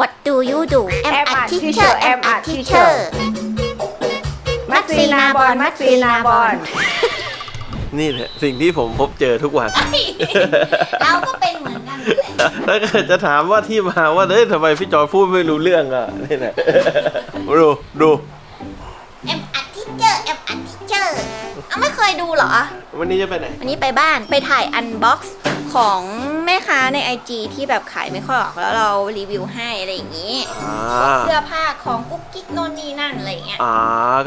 What do you do Am a a teacher teacher, am am a a teacher มัดซีนาบอลมัดซีนาบอลนี่แหละสิ่งที่ผมพบเจอทุกวัน เราก็เป็นเหมือนกันแหละถ้าเกิดจะถามว่าที่มาว่าเฮ้ยทำไมพี่จอยพูดไม่รู้เรื่องอะนี่แหละดูดู am a teacher am a teacher เอาไม่เคยดูเหรอ วันนี้จะไปไหน วันนี้ไปบ้านไปถ่ายอันบ็อกซ์ของแม่ ค้าใน IG ที่แบบขายไม่ค่อยออกแล้วเรารีวิวให้อะไรอย่างนี้อ่าเสื้อผ้าของกุ๊กกิ๊กโน่นนี่นั่นอะไรอย่างเงี้ย อ่า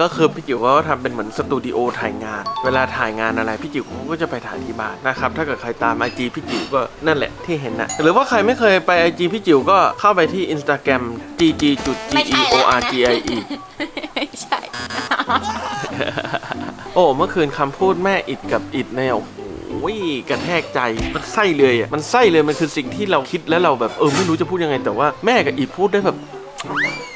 ก็คือพี่จิ๋วเขาทำเป็นเหมือนสตูดิโอถ่ายงาน เวลาถ่ายงานอะไรพี่จิ๋วเขาก็จะไปถ่ายที่บ้านนะครับถ้าเกิดใครตามไอจีพี่จิ๋วก็นั่นแหละที่เห็นนะหรือว่าใครไม่เคยไปไอจีพี่จิ๋วก็เข้าไปที่ Instagram gg จุด g ไม่ e ใช่ o แล้ว r นะ g i e ไม่ใช่ โอ้เมื่อคืนคำพูดแม่อิดกับอิดเนี่ยโอ้โห กระแทกใจมันไส้เลยอะมันไส้เลยมันคือสิ่งที่เราคิดแล้วเราแบบเออไม่รู้จะพูดยังไง แต่ว่าแม่กับอิดพูดได้แบบ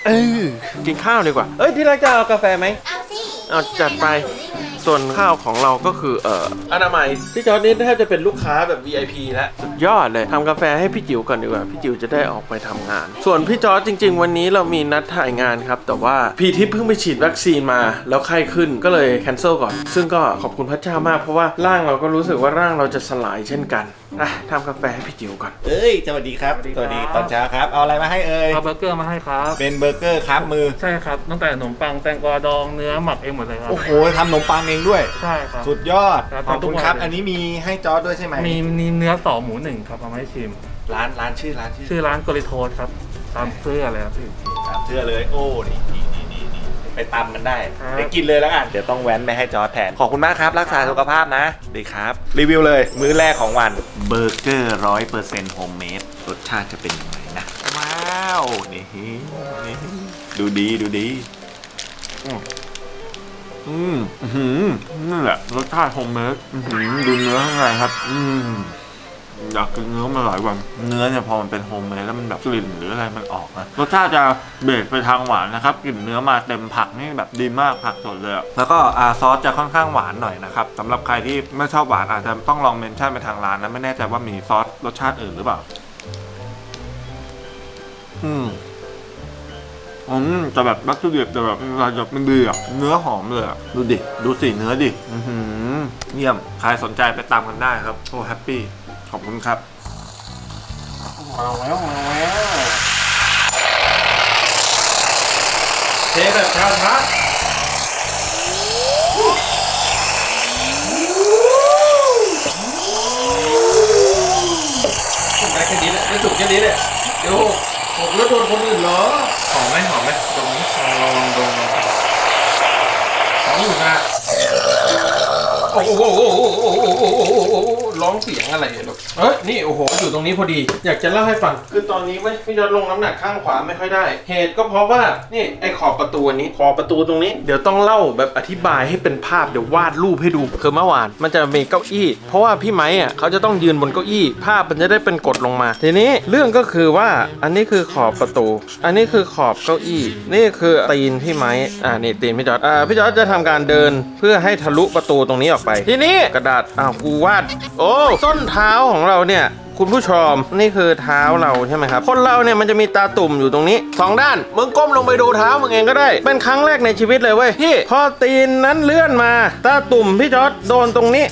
เออกินข้าวดีกว่า เอ้ยที่รักจะเอากาแฟไหมเอาสิเอาจัดไป นี่ไง ส่วนข้าวของเราก็คือเอ่ออนามัยพี่จอร์ดนี่แทบจะเป็นลูกค้าแบบ VIP แล้วสุดยอดเลยทำกาแฟให้พี่จิ๋วก่อนดีกว่าพี่จิ๋วจะได้ออกไปทำงาน ส่วนพี่จอร์ดจริง ๆ วันนี้เรามีนัดถ่ายงานครับ แต่ว่าพี่ทิพย์เพิ่งไปฉีดวัคซีนมา แล้วไข้ขึ้นก็เลยแคนเซิลก่อน ซึ่งก็ขอบคุณพระเจ้ามากเพราะว่าร่างเราก็รู้สึกว่าร่างเราจะสลายเช่นกัน อะทำกาแฟให้พี่จิ๋วก่อน เอ้ยสวัสดีครับ สวัสดีตอนเช้าครับ เอาอะไรมาให้เอ่ยเอาเบอร์เกอร์มาให้ครับ เป็นเบอร์เกอร์ครับมือ ใช่ครับ ตั้งแต่ขนมปังแตงกวาดองเนื้อหมักเองหมดเลยครับ โอ้โหทำขนมปังเองด้วย ใช่ครับ สุดยอดครับขอบคุณทำทุกวันครับเลยอันนี้มีให้จอร์ดด้วยใช่ไหม มีมีเนื้อสองหมูหนึ่งครับเอามาให้ชิม ร้านร้านชื่อร้านชื่อ ชื่อร้านโกริโทสครับ ตามเสื้อเลยครับพี่ตามเชื่อเลย โอ้นี่นี่นี่นี่นี่ ไปตำกันได้ครับไปกินเลยแล้วกัน เดี๋ยวต้องแว้นไปให้จอร์ดแทน ขอบคุณมากครับ รักษาสุขภาพนะดีครับ รีวิวเลย มื้อแรกของวันเบอร์เกอร์ร้อยเปอร์เซ็นต์โฮมเมดรสชาติจะเป็นยังไงนะ ว้าว นี่นี่ดูดีดูดี อืมอื้อหือนี่แหละรสชาติโฮมเมดอื้อหือดูเนื้อข้างในครับ อืม อยากกินเนื้อมาหลายวัน เนื้อเนี่ยพอมันเป็นโฮมเมดแล้วมันแบบกลิ่นหรืออะไรมันออกนะรสชาติจะเบรกไปทางหวานนะครับกลิ่นเนื้อมาเต็มผักนี่แบบดีมากผักสดเลยแล้วก็อาซอสจะค่อนข้างหวานหน่อยนะครับสำหรับใครที่ไม่ชอบหวานอาจจะต้องลองเมนชั่นไปทางร้านนะไม่แน่ใจว่ามีซอสรสชาติอื่นหรือเปล่า อืม อืมแต่แบบวัตถุดิบแต่แบบรายละเอียดมันดีอะเนื้อหอมเลยอะดูดิดูสิเนื้อดิอือหือเยี่ยมใครสนใจไปตามกันได้ครับโอ้แฮปปี้ขอบคุณครับมาแล้วมาแล้วเทแบบชาชักสุกได้แค่นี้แหละไม่สุกแค่นี้แหละเดี๋ยว หมแล้วโดนคนอื่นเหรอหอมไหมหอมไหมตรงนี้ลองลองดมหอมอยู่นะ โอ้โหร้องเสียงอะไรลูกเอ้ยนี่โอ้โหอยู่ตรงนี้พอดี อยากจะเล่าให้ฟัง คือตอนนี้ไม่พี่ยอดลงน้ำหนักข้างขวาไม่ค่อยได้ เหตุก็เพราะว่านี่ไอ้ขอบประตูนี้ขอบประตูตรงนี้ เดี๋ยวต้องเล่าแบบอธิบายให้เป็นภาพเดี๋ยววาดรูปให้ดูคือเมื่อวาน มันจะมีเก้าอี้ เพราะว่าพี่ไม้อะเขาจะต้องยืนบนเก้าอี้ ภาพมันจะได้เป็นกดลงมา ทีนี้เรื่องก็คือว่าอันนี้คือขอบประตู อันนี้คือขอบเก้าอี้ นี่คือตีนพี่ไม้อ่านี่ตีนพี่จอดอ่าพี่จอดจะทำการเดินเพื่อให้ทะลุประตูตรงนี้ออกไป ทีนี้กระดาษอ้าวกูวาด โอ้ส้นเท้าของเราเนี่ยคุณผู้ชมนี่คือเท้าเราใช่ไหมครับ คนเราเนี่ยมันจะมีตาตุ่มอยู่ตรงนี้สองด้านมึงก้มลงไปดูเท้ามึงเองก็ได้ เป็นครั้งแรกในชีวิตเลยเว้ยที่พอตีนนั้นเลื่อนมา ตาตุ่มพี่จอร์ดโดนตรงนี้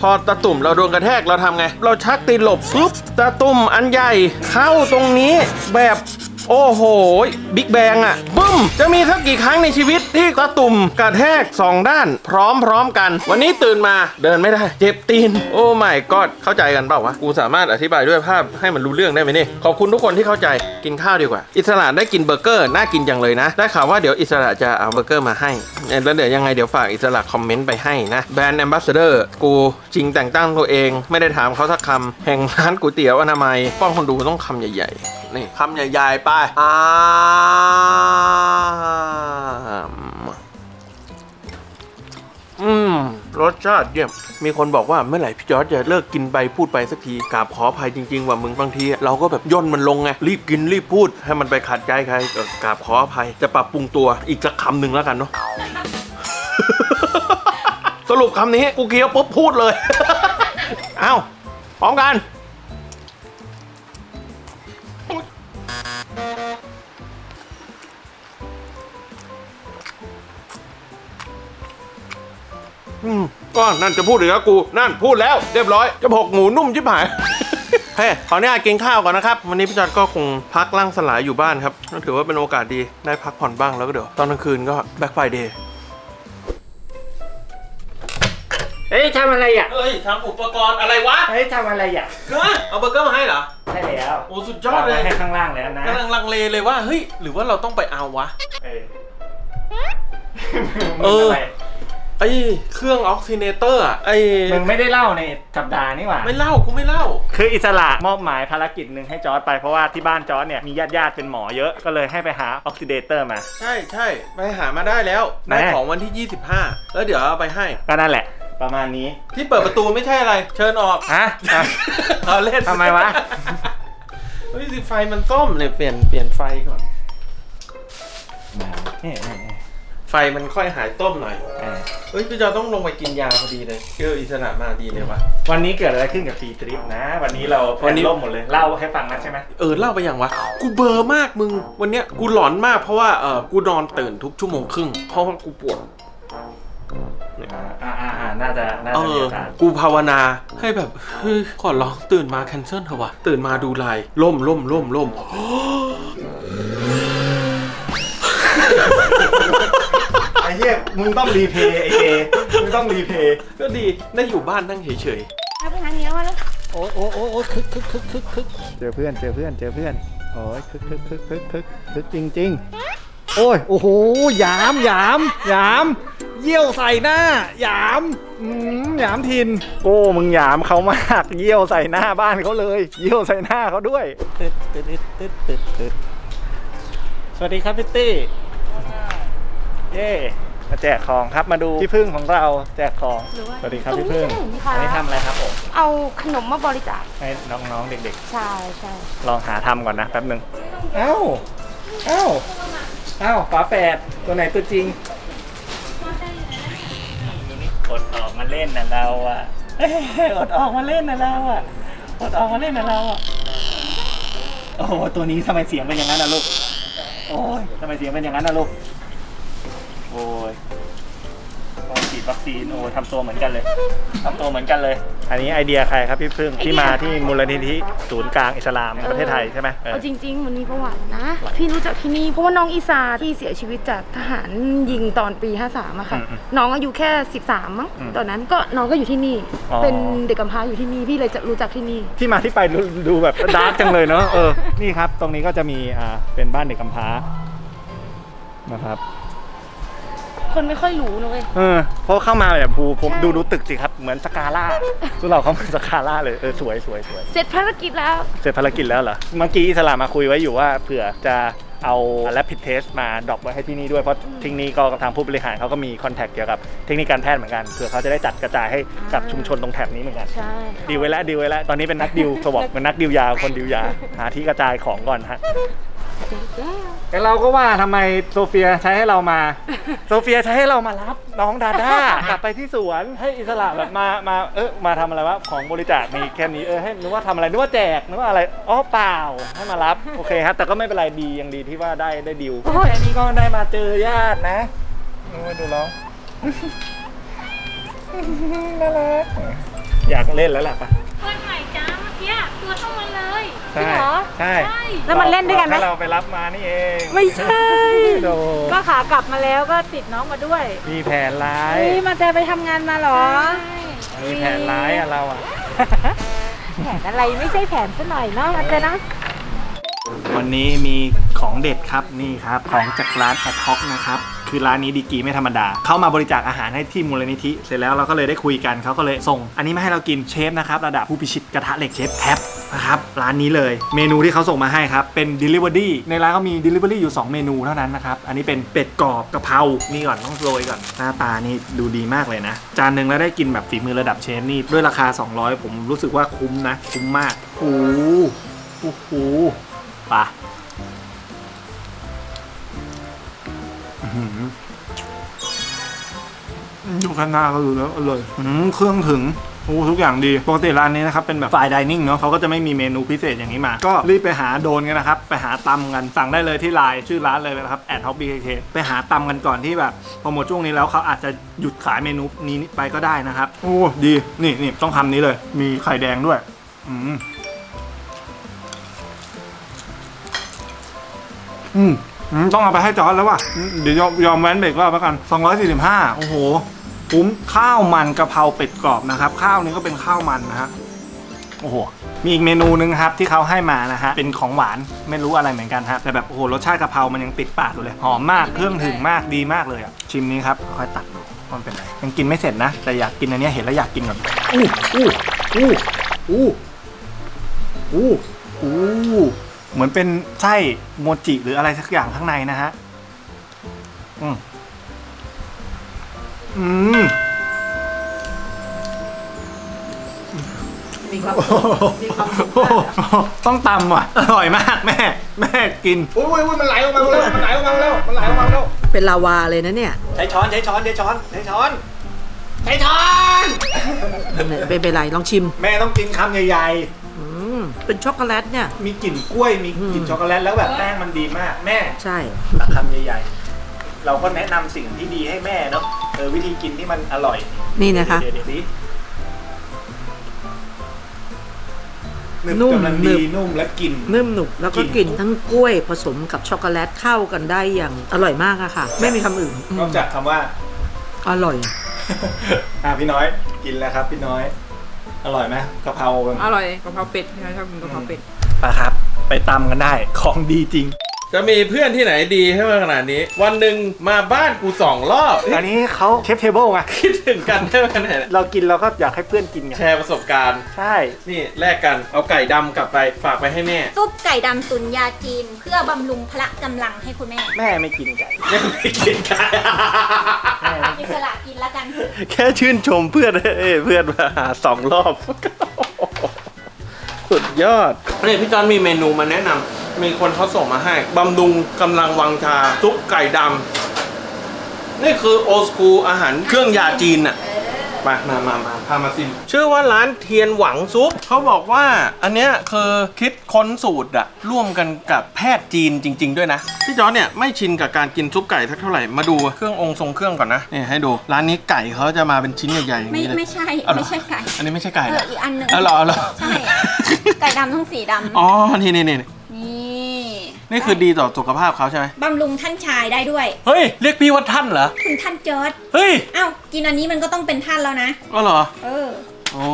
พอตาตุ่มเราโดนกระแทกเราทำไง เราชักตีนหลบปุ๊บตาตุ่มอันใหญ่เข้าตรงนี้แบบ โอ้โห บิ๊กแบงอะบึ้ม จะมีสักกี่ครั้งในชีวิตที่ตาตุ่มกระแทกสองด้าน พร้อมๆกัน วันนี้ตื่นมาเดินไม่ได้ เจ็บตีน โอ้ไม่ก็เข้าใจกันเปล่าวะ กูสามารถอธิบายด้วยภาพให้มันรู้เรื่องได้ไหมนี่ ขอบคุณทุกคนที่เข้าใจกินข้าวดีกว่า อิสระได้กินเบอร์เกอร์น่ากินจังเลยนะ ได้ข่าวว่าเดี๋ยวอิสระจะเอาเบอร์เกอร์มาให้แล้วเดี๋ยวยังไงเดี๋ยวฝากอิสระคอมเมนต์ไปให้นะแบรนด์แอมบาสเดอร์กูจริงแต่งตั้งตัวเอง ไม่ได้ถามเขาสักคำแห่งร้านก๋วยเตี๋ยวอนามัยป้องคนดูต้องคำใหญ่ๆ นี่คำใหญ่ๆไปอ่ามอืมรสชาติเยี่ยม มีคนบอกว่าเมื่อไหร่พี่จอร์จจะเลิกกินไปพูดไปสักทีกราบขออภัยจริง ๆ ว่ามึงบางที เราก็แบบย่นมันลงไงรีบกินรีบพูด ให้มันไปขัดใจใครก็กราบขออภัยจะปรับปรุงตัวอีกสักคำหนึ่งแล้วกันเนาะสรุปคำนี้กูเคี้ยวปุ๊บพูดเลย เอ้าพร้อมกัน มก็นั่นจะพูดอีกแล้วกู นั่นพูดแล้วเรียบร้อยจะพกหมูนุ่มชิบหายเฮ้ยขออนุญาตกินข้าวก่อนนะครับ วันนี้พี่จัดก็คงพักร่างสลายอยู่บ้านครับก็ถือว่าเป็นโอกาสดีได้พักผ่อนบ้างแล้วก็เดี๋ยวตอนกลางคืนก็แบ็คไฟเดย์เฮ้ยทำอะไรอะ เฮ้ยทำอุปกรณ์อะไรวะ เฮ้ยทำอะไรอะเฮ้ยเอาเบอร์เกอร์มาให้เหรอใช่แล้ว โอ้สุดยอดเลยให้ข้างล่างแล้วนะกำลังลังเลเลยว่า เฮ้ย หรือว่าเราต้องไปเอาวะ เออเออมึงะ ไรไอ้เครื่องออกซิเนเตอร์อะไอ้มึงไม่ได้เล่าในสัปดาห์นี่หว่า ไม่เล่ากูไม่เล่า คืออิสระมอบหมายภารกิจหนึ่งให้จอร์ดไปเพราะว่าที่บ้านจอร์ดเนี่ยมีญาติญาติๆเป็นหมอเยอะก็เลยให้ไปหาออกซิเดเตอร์มา ใช่ใช่ไปหามาได้แล้วได้แน่ของวันที่ 25 แล้วเดี๋ยวเอาไปให้ ก็นั่นแหละ ประมาณนี้ที่เปิดประตูไม่ใช่อะไร เชิญออกฮะอะ เราเล่นทำไมวะ เฮ้ยสิไฟมันส้มเลยเปลี่ยนเปลี่ยนไฟก่อน นี่นี่นี่ ไฟมันค่อยหายต้มหน่อยเออเฮ้ยพี่จอต้องลงไปกินยาพอดีเลยเจออิสระมาดีเลยวะ วันนี้เกิดอะไรขึ้นกับฟีทริปนะ วันนี้เราวันนี้ ล่มหมดเลย เล่าให้ฟังนะใช่ไหมเออเล่าไปยังวะ กูเบลอร์มากมึง วันเนี้ยกูหลอนมากเพราะว่าเออกูนอนตื่นทุกชั่วโมงครึ่งเพราะว่ากูปวด อ่าอ่าอ่าอ่าน่าจะน่าเอจะมีอ โอกาสกูภาวนาให้แบบเฮ้ยขอร้องตื่นมาแคนเซิลเถอะวะตื่นมาดูไลน์ล่มล่มล่มล่มไอ้ เหี้ยมึงต้องรีเพย์ไอ้เจมึงต้องรีเพย์ก็ดีได้อยู่บ้านนั่งเฉยโอ้โอ้โอ้โอ้คึกคึกคึกคึกคึกเจอเพื่อนเจอเพื่อนเจอเพื่อน โอ้ยคึกคึกคึกคึกคึกคึกจริงจริงๆโอ้ย โอ้โหหยามหยามหยามเยี่ยวใส่หน้าหยามอืมหยามทินโก้มึงหยามเขามากเยี่ยวใส่หน้าบ้านเขาเลย เยี่ยวใส่หน้าเขาด้วย ตึ๊ดตึ๊ดตึ๊ดตึ๊ดตึ๊ดสวัสดีครับพี่ตี้ เย้ มาแจกของครับมาดูพี่พึ่งของเราแจกของสวัสดีครับพี่พึ่งตรงนี้ค่ะ อันนี้ทำอะไรครับผมเอาขนมมาบริจาคให้น้องๆเด็กใช่ใช่ๆ ลองหาทำก่อนนะแป๊บหนึ่งเอ้าเอ้าเอ้าฝาแฝดตัวไหนตัวจริง อดออกมาเล่นนะเราอะเอ้ยอดออกมาเล่นนะเราอะอดออกมาเล่นนะเราอะโอ้โหตัวนี้ทำไมเสียงเป็นอย่างนั้นนะลูกโอ้ยทำไมเสียงเป็นอย่างนั้นนะลูกโอ้ยต้องฉีดวัคซีนโอ้ยทำตัวเหมือนกันเลยทำตัวเหมือนกันเลย อันนี้ไอเดียใครครับพี่พึ่งที่มาที่มูลนิธิศูนย์กลางอิสลามประเทศไทยใช่ไหมเออเอาจริง ๆ มันมีประวัตินะ พี่รู้จักที่นี่เพราะว่าน้องอีซาที่เสียชีวิตจากทหารยิงตอนปี 53อะค่ะอืมอืมน้องอายุแค่ 13มั้งอืมตอนนั้นก็น้องก็อยู่ที่นี่ อ๋อ เป็นเด็กกำพร้าอยู่ที่นี่พี่เลยจะรู้จักที่นี่ ที่มาที่ไปดูดูแบบดาร์กจังเลยเนาะเออนี่ครับ ตรงนี้ก็จะมีอ่าเป็นบ้านเด็กกำพร้านะครับ คนไม่ค่อยรู้นะเว้ยเออเพราะเข้ามาแบบภูผมใช่ดูดูตึกสิครับเหมือนสกาล่าซึ่งเราเข้ามาสกาล่าเลยเออสวยสวยสวยเสร็จภารกิจแล้ว เสร็จภารกิจแล้วเหรอเมื่อกี้อิสลามมาคุยไว้อยู่ว่าเผื่อจะเอา rapid test มาดรอปไว้ให้ที่นี่ด้วยเพราะที่นี่ก็ทางผู้บริหารเขาก็มีคอนแทคเกี่ยวกับเทคนิคการแพทย์เหมือนกันเผื่อเขาจะได้จัดกระจายให้กับชุมชนตรงแถบนี้เหมือนกันใช่ดีลไว้แล้วดีลไว้แล้วตอนนี้เป็นนักดิวสวอปเป็นนักดิวยาคนดิวยาหาที่กระจายของก่อนฮะ แล้วแต่เราก็ว่าทำไมโซเฟียใช้ให้เรามา โซเฟียใช้ให้เรามารับน้องดาด้ากลับไปที่สวนให้อิสระแบบมามาเออมาทำอะไรวะของบริจาคมีแค่นี้เออให้นึกว่าทำอะไรนึกว่าแจกนึกว่าอะไรอ๋อเปล่าให้มารับโอเคฮะแต่ก็ไม่เป็นไรดียังดีที่ว่าได้ได้ดิวโอ้ยอันนี้ก็ได้มาเจอญาตินะโอ้ยดูร้อง น่ารักอยากเล่นแล้วล่ะปะ เพื่อนใหม่จ้า เมื่อกี้ตัวเท่ามันเลยใช่ใช่ใช่ แล้วมันเล่นด้วยกันไหมให้เราไปรับมานี่เองไม่ใช่ โดก็ขากลับมาแล้วก็ติดน้องมาด้วยมีแผนร้ายเฮ้ยมาแต่ไปทำงานมาเหรอ มีแผนร้ายอะเราอะแผนอะไรไม่ใช่แผนซะหน่อยเนาะมาแต่นะวันนี้มีของเด็ดครับนี่ครับ ของจากร้านแอดท็อกนะครับ คือร้านนี้ดีกีไม่ธรรมดา เข้ามาบริจาคอาหารให้ที่มูลนิธิ เสร็จแล้วเราก็เลยได้คุยกันเขาก็เลยส่ง อันนี้มาให้เรากินเชฟนะครับระดับผู้พิชิตกระทะเหล็กเชฟแท็บนะครับร้านนี้เลย เมนูที่เขาส่งมาให้ครับ เป็น Delivery ในร้านก็มี Delivery อยู่ 2 เมนูเท่านั้นนะครับ อันนี้เป็นเป็ดกรอบกะเพรานี่ก่อนต้องโรยก่อน หน้าตานี่ดูดีมากเลยนะ จานหนึ่งแล้วได้กินแบบฝีมือระดับเชฟนี่ด้วยราคา 200 ผมรู้สึกว่าคุ้มนะ คุ้มมากโอ้โหโอ้โหปะ อยู่ข้างหน้าก็รู้แล้วอร่อยเครื่องถึงโอ้ทุกอย่างดี ปกติร้านนี้นะครับ เป็นแบบฝ่ายดิเนิ่งเนาะเขาก็จะไม่มีเมนูพิเศษอย่างนี้มา ก็รีบไปหาโดนกันนะครับ ไปหาตำกัน สั่งได้เลยที่ไลน์ชื่อร้านเลยนะครับแอดท็อปบีเคไปหาตำกันก่อนที่แบบโปรโมทช่วงนี้แล้วเขาอาจจะหยุดขายเมนูนี้ไปก็ได้นะครับ โอ้ดีนี่นี่ต้องคำนี้เลย มีไข่แดงด้วย อืมอืม อืมต้องเอาไปให้จอร์ดแล้วว่ะอืมเดี๋ยวยอมยอมแว้นเบรกรอบแล้วกัน 245 โอ้โหคุ้มข้าวมันกะเพราเป็ดกรอบนะครับ ข้าวนี้ก็เป็นข้าวมันนะฮะ โอ้โห มีอีกเมนูหนึงครับที่เขาให้มานะฮะ เป็นของหวานไม่รู้อะไรเหมือนกันฮะ แต่แบบโอ้โหรสชาติกะเพรามันยังติดปากอยู่เลย หอมมาก เครื่องถึงมาก ดีมากเลยอะ ชิมนี้ครับ ค่อยตัดดูว่ามันเป็นไร ยังกินไม่เสร็จนะ แต่อยากกินอันเนี้ยเห็นแล้วอยากกินก่อนอู้อู้อู้อู้อู้อู้ เหมือนเป็นไส้โมจิหรืออะไรสักอย่างข้างในนะฮะ อืม อืม มีความมีความสุขโอ้โหต้องตำว่ะ อร่อยมากแม่ แม่กิน อุ้ยอุ้ยอุ้ยมันไหลออกมาแล้วมันไหลออกมาแล้วมันไหลออกมาแล้วเป็นลาวาเลยนะเนี่ยใช้ช้อนใช้ช้อนใช้ช้อนใช้ช้อนใช้ช้อน เป็นเป็นไรลองชิม แม่ต้องกินคำใหญ่อืม เป็นช็อกโกแลตเนี่ยๆมีกลิ่นกล้วยมีกลิ่นช็อกโกแลตแล้วแบบแป้งมันดีมาก แม่ใช่ตักคำใหญ่ๆ เราก็แนะนำสิ่งที่ดีให้แม่เนาะเออวิธีกินที่มันอร่อยนี่นะคะ เดี๋ยวเดี๋ยวดิหนึบนุ่มกำลังหนึดีบนุ่มและกลิ่น นุ่มหนุบแล้วก็กลิ่นกลิ่น ทั้งกล้วยผสมกับช็อกโกแลตเข้ากันได้อย่างอร่อยมากอะค่ะ ไม่มีคำอื่นอืมนอกจากคำว่า อร่อย อะพี่น้อยกินแล้วครับพี่น้อย อร่อยไหมกะเพรา อร่อยกะเพราเป็ดพี่น้อยชอบกินกะเพราเป็ด ปะครับ ไปตำกันได้ของดีจริง จะมีเพื่อนที่ไหนดีให้มาขนาดนี้ วันหนึ่งมาบ้านกูสองรอบอันนี้เขาเชฟเทเบิลไงคิดถึงกันได้ขนาดไหนเรากินเราก็อยากให้เพื่อนกินไงแชร์ประสบการณ์ ใช่ นี่แลกกันเอาไก่ดำกลับไปฝากไปให้แม่ซุปไก่ดำตุนยาจีน เพื่อบำรุงพละกำลังให้คุณแม่แม่ไม่กินไก่ไม่เคยกินไก่อิสระกินแล้วกัน แค่ชื่นชมเพื่อนเอ้ยเพื่อนมาหาสองรอบสุด ยอดนี่พี่จอนมีเมนูมาแนะนำมีคนเขาส่งมาให้บำรุงกำลังวังชาซุปไก่ดำนี่คือโอสคูอาหารเครื่องยาจีนอะ มามามามาพามาซิม ชื่อว่าร้านเทียนหวังซุป เขาบอกว่า อันเนี้ยคือคิดค้นสูตรอะร่วมกันกับแพทย์จีนจริง ๆ ด้วยนะ พี่จอร์จเนี่ยไม่ชินกับการกินซุปไก่สักเท่าไหร่ มาดูเครื่ององค์ทรงเครื่องก่อนนะ นี่ให้ดู ร้านนี้ไก่เขาจะมาเป็นชิ้นใหญ่ๆอย่างไม่นี้เลย ไม่ใช่ เอาเหรอ ไม่ใช่ไก่อันนี้ไม่ใช่ไก่เอเหรอออีกอันหนึงเออเหรอเหรอใช่ไก่ดำทั้งสีดำอ๋อ นี่นี่นี่นี่นี่คือดีต่อสุขภาพเขาใช่ไหมบำรุงท่านชายได้ด้วย เฮ้ย เรียกพี่ว่าท่านเหรอ คุณท่านเจิดเฮ้ย อ้าวกินอันนี้มันก็ต้องเป็นท่านแล้วนะก็เหรอ เออ โอ้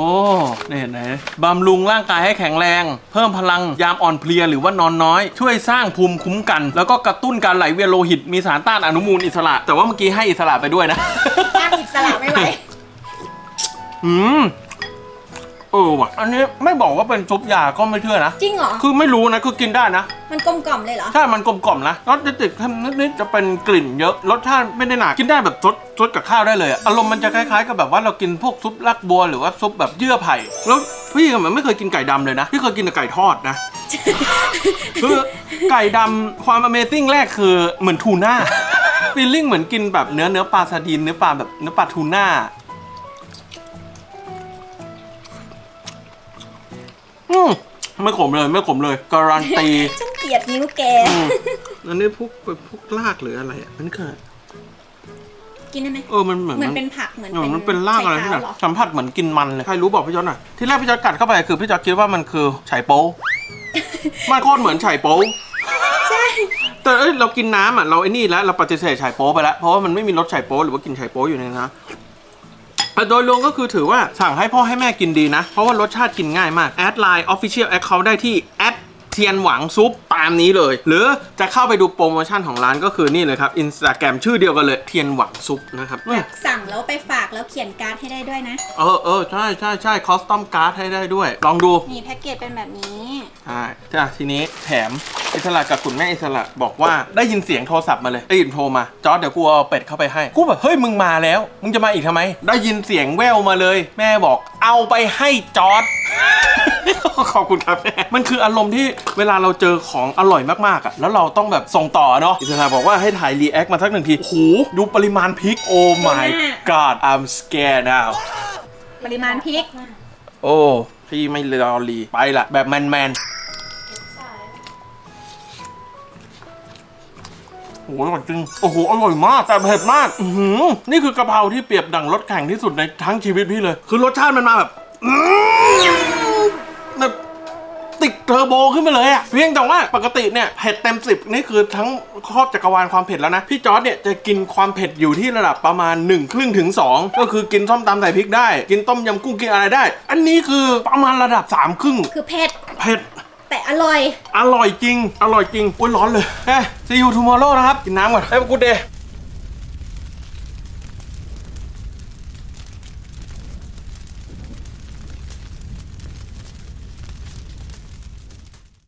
นี่เห็นไหมบำรุงร่างกายให้แข็งแรง เพิ่มพลังยามอ่อนเพลียหรือว่านอนน้อย ช่วยสร้างภูมิคุ้มกัน แล้วก็กระตุ้นการไหลเวียนโลหิต มีสารต้านอนุมูลอิสระ แต่ว่าเมื่อกี้ให้อิสระไปด้วยนะ ต้านอิสระไม่ไหว อืม เออว่ะ อันนี้ไม่บอกว่าเป็นซุปยาก็ไม่เชื่อนะ จริงเหรอ คือไม่รู้นะ คือกินได้นะ มันกลมกล่อมเลยเหรอ ใช่ มันกลมกล่อมนะรสจะติดคำนิดๆจะเป็นกลิ่นเยอะ รสชาติไม่ได้หนัก กินได้แบบซดซดกับข้าวได้เลยอะอารมณ์มันจะคล้ายๆ กับแบบว่าเรากินพวกซุปลักบัวหรือว่าซุปแบบเยื่อไผ่ แล้วพี่ก็เหมือนไม่เคยกินไก่ดำเลยนะ พี่เคยกินแต่ไก่ทอดนะคือไก่ดำความ Amazing แรกคือเหมือนทูน่าฟีลลิ่งเหมือนกินแบบเนื้อเนื้อปลาซาดีนเนื้อปลาแบบเนื้อปลาทูน่า อืมไม่ขมเลยไม่ขมเลย การันตี ฉันเกลียดนิ้วแก อืมอันนี้พวกพวกลากหรืออะไรอะมันคือกินได้ไหมเออมันเหมือนเหมือนเป็นผักเหมือนเหมือนมันเป็นลากอะไรที่ไข่ไหนขาวเหรอสัมผัสเหมือนกินมันเลยใครรู้บอกพี่จอร์จหน่อยที่แรกพี่จอร์จกัดเข้าไปคือพี่จอร์จคิดว่ามันคือไฉโป๊มันโคตรเหมือนไฉโป๊ใช่ แต่เอ้ยเรากินน้ำอะเราไอ้นี่แล้วเราปฏิเสธไฉโป๊ไปแล้วเพราะว่ามันไม่มีรสไฉโป๊หรือว่ากินไฉโป๊อยู่ในนั้นนะ แต่โดยรวมก็คือถือว่าสั่งให้พ่อให้แม่กินดีนะ เพราะว่ารสชาติกินง่ายมากแอดไลน์ Official Account ได้ที่แอด เทียนหวังซุปตามนี้เลย หรือจะเข้าไปดูโปรโมชั่นของร้านก็คือนี่เลยครับ Instagram ชื่อเดียวกันเลยเทียนหวังซุปนะครับเนี่ยสั่งแล้วไปฝากแล้วเขียนการ์ดให้ได้ด้วยนะ เออเออใช่ใช่ใช่คอสตอมการ์ดให้ได้ด้วย ลองดูนี่แพ็กเกจเป็นแบบนี้ใช่จ้ะทีนี้แถมอิสระกับคุณแม่อิสระบอกว่าได้ยินเสียงโทรศัพท์มาเลยได้ยินโทรมาจอร์ดเดี๋ยวกูเอาเป็ดเข้าไปให้กูแบบเฮ้ยมึงมาแล้ว มึงจะมาอีกทำไม ได้ยินเสียงแววมาเลย แม่บอกเอาไปให้จอร์ดขอบคุณครับแม่มันคืออารมณ์ที่เวลาเราเจอของอร่อยมากๆอะแล้วเราต้องแบบส่งต่อเนาะอิสระบอกว่าให้ถ่ายรีแอคมาสักหนึ่งทีโอ้โหดูปริมาณพริก โอ้ my god I'm scared now ปริมาณพริก โอ้พี่ไม่รอรีไปละแบบแมนแมนโอ้โหอร่อยจริง โอ้โห อร่อยมาก แต่เผ็ดมาก อือหือนี่คือกะเพราที่เปรียบดั่งรสแข่งที่สุดในทั้งชีวิตพี่เลย คือรสชาติมันมาแบบอื้อแบบ ติดเทอร์โบขึ้นไปเลยอะเพียงแต่ว่าปกติเนี่ยเผ็ดเต็มสิบนี่คือทั้งครอบจักรวาลความเผ็ดแล้วนะ พี่จอร์ดเนี่ยจะกินความเผ็ดอยู่ที่ระดับประมาณ1นึ่งครึ่งถึง 2 ก็คือกินส้มตำใส่พริกได้ กินต้มยำกุ้งกินอะไรได้ อันนี้คือประมาณระดับ3ามครึ่งคือเผ็ดเผ็ดแต่อร่อย อร่อยจริง อร่อยจริงอุ้ยร้อนเลยเฮ้ย see you tomorrow นะครับ กินน้ำก่อน Have a good day